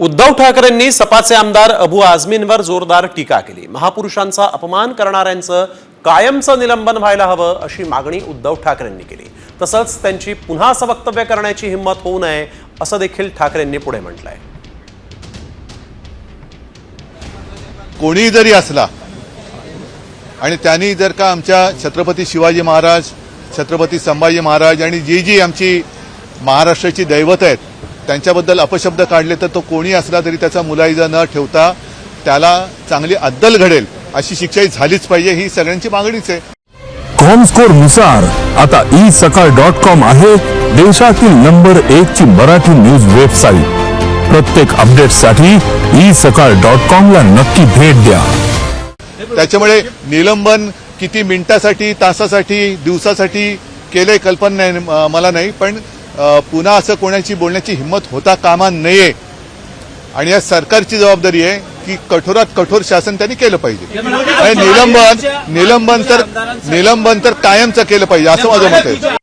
उद्धव ठाकरेंनी सपाचे आमदार अबू आझमींवर जोरदार टीका केली. महापुरुषांचा अपमान करणाऱ्यांचं कायमचं निलंबन व्हायला हवं अशी मागणी उद्धव ठाकरेंनी केली. तसंच त्यांची पुन्हा असं वक्तव्य करण्याची हिंमत होऊ नये असं देखील ठाकरेंनी पुढे म्हटलंय. कोणीही जरी असला आणि त्यांनी जर का आमच्या छत्रपती शिवाजी महाराज छत्रपती संभाजी महाराज आणि जी जी आमची महाराष्ट्राची दैवत आहेत त्यांच्याबद्दल अपशब्द काढले तर तो कोणी असला तरी त्याचा मुलाइजा न ठेवता त्याला चांगली अद्दल घडेल अशी शिक्षा झालीच पाहिजे ही सगळ्यांची मागणीच आहे. कॉमस्कोरनुसार आता ई सकाळ डॉट कॉम आहे देशातील नंबर एक ची मराठी न्यूज वेबसाईट प्रत्येक अपडेटसाठी ई सकाळ डॉट कॉम ला नक्की भेट द्या. त्याच्यामुळे निलंबन किती मिनिटासाठी तासासाठी दिवसासाठी केलंय कल्पना नाही मला नाही पण पुन्हा असं कोणाची बोलण्याची हिंमत होता कामा नये. आणि या सरकारची जबाबदारी आहे की कठोरात कठोर शासन त्यांनी केलं पाहिजे. आणि निलंबन निलंबन तर निलंबन तर कायमचं केलं पाहिजे असं माझं मत आहे.